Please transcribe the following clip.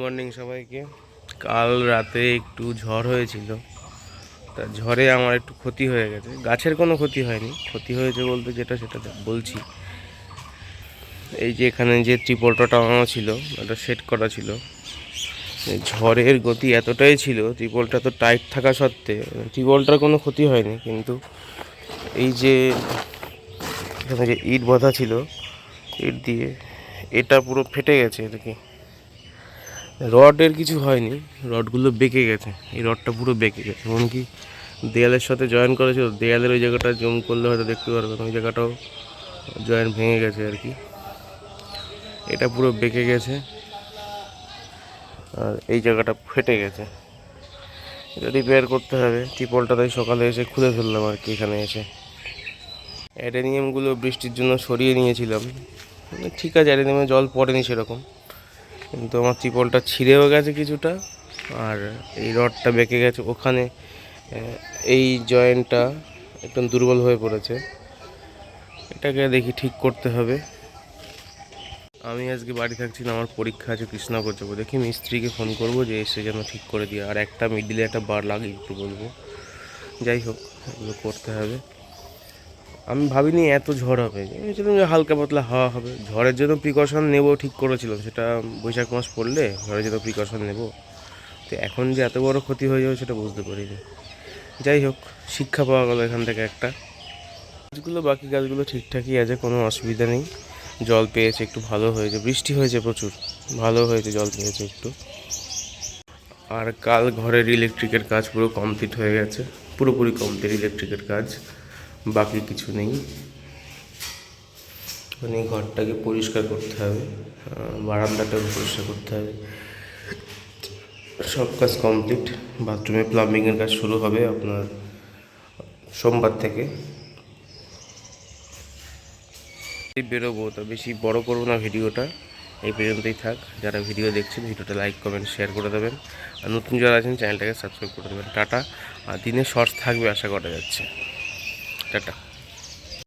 Morning সবাইকে। কাল রাতে একটু ঝড় হয়েছিল। তা ঝড়ে আমার একটু ক্ষতি হয়ে গেছে। গাছের কোনো ক্ষতি হয়নি। ক্ষতি হয়েছে বলতে যেটা সেটা বলছি। এই যে এখানে যে ত্রিপলটা টাঙানো ছিল, ওটা সেট করা ছিল। ঝড়ের গতি এতটাই ছিল, ত্রিপলটা তো টাইট থাকা সত্ত্বে, ত্রিপলটার কোনো ক্ষতি হয়নি। কিন্তু এই যে এখানে যে ইট বাঁধা ছিল, ইট দিয়ে এটা পুরো ফেটে গেছে আর কি। রডের কিছু হয়নি, রডগুলো বেঁকে গেছে, এই রডটা পুরো বেঁকে গেছে, এমনকি দেয়ালের সাথে জয়েন করেছিল, দেয়ালের ওই জায়গাটা জুম করলে হয়তো দেখতে পারবেন ওই জায়গাটাও জয়েন ভেঙে গেছে আর কি। এটা পুরো বেঁকে গেছে, আর এই জায়গাটা ফেটে গেছে। এটা রিপেয়ার করতে হবে, টিপলটা তাই সকালে এসে খুলে ফেললাম আর কি এখানে এসে। অ্যাডেনিয়ামগুলো বৃষ্টির জন্য সরিয়ে নিয়েছিলাম, ঠিক আছে, অ্যাডেনিয়ামে জল পড়েনি সেরকম। কিন্তু আমার ত্রিপলটা ছিঁড়েও গেছে কিছুটা, আর এই রডটা বেঁকে গেছে ওখানে। এই জয়েন্টটা একদম দুর্বল হয়ে পড়েছে। এটাকে দেখি ঠিক করতে হবে। আমি আজকে বাড়ি থাকছি না, আমার পরীক্ষা আছে কৃষ্ণনগর যাব দেখি মিস্ত্রিকে ফোন করব যে এসে যেন ঠিক করে দিয়ে, আর একটা মিডিলে একটা বার লাগে একটু বলব। যাই হোক, এগুলো করতে হবে। আমি ভাবিনি এত ঝড় হবে। ভেবেছিলাম যে হালকা পাতলা হাওয়া হবে। ঝড়ের জন্য প্রিকশন নেব ঠিক করেছিলাম। সেটা বৈশাখ মাস পড়লে ঝড়ের জন্য প্রিকশন নেব। তো এখন যে এত বড় ক্ষতি হয়ে যাবে সেটা বুঝতে পারিনি। যাই হোক, শিক্ষা পাওয়া গেল এখান থেকে একটা। গাছগুলো, বাকি গাছগুলো ঠিকঠাকই আছে, কোনো অসুবিধা নেই। জল পেয়েছে, একটু ভালো হয়েছে। বৃষ্টি হয়েছে প্রচুর। ভালো হয়েছে, জল পেয়েছে একটু। আর কাল ঘরের ইলেকট্রিকের কাজ পুরো কমপ্লিট হয়ে গেছে। পুরোপুরি কমপ্লিট ইলেকট্রিকের কাজ। বাকি কিছু নেই। মানে ঘরটাকে পরিষ্কার করতে হবে বারান্দাটাকে পরিষ্কার করতে হবে। সব কাজ কমপ্লিট বাথরুমে প্লাম্বিংয়ের কাজ শুরু হবে আপনার সোমবার থেকে। বেরোবো, তো বেশি বড় করব না ভিডিওটা, এই পর্যন্তই থাক। যারা ভিডিও দেখছেন, ভিডিওটা লাইক কমেন্ট শেয়ার করে দেবেন। আর নতুন যারা আছেন চ্যানেলটাকে সাবস্ক্রাইব করে দেবেন। টাটা। আর দিনে শর্টস থাকবে, আশা করা যাচ্ছে। টাটা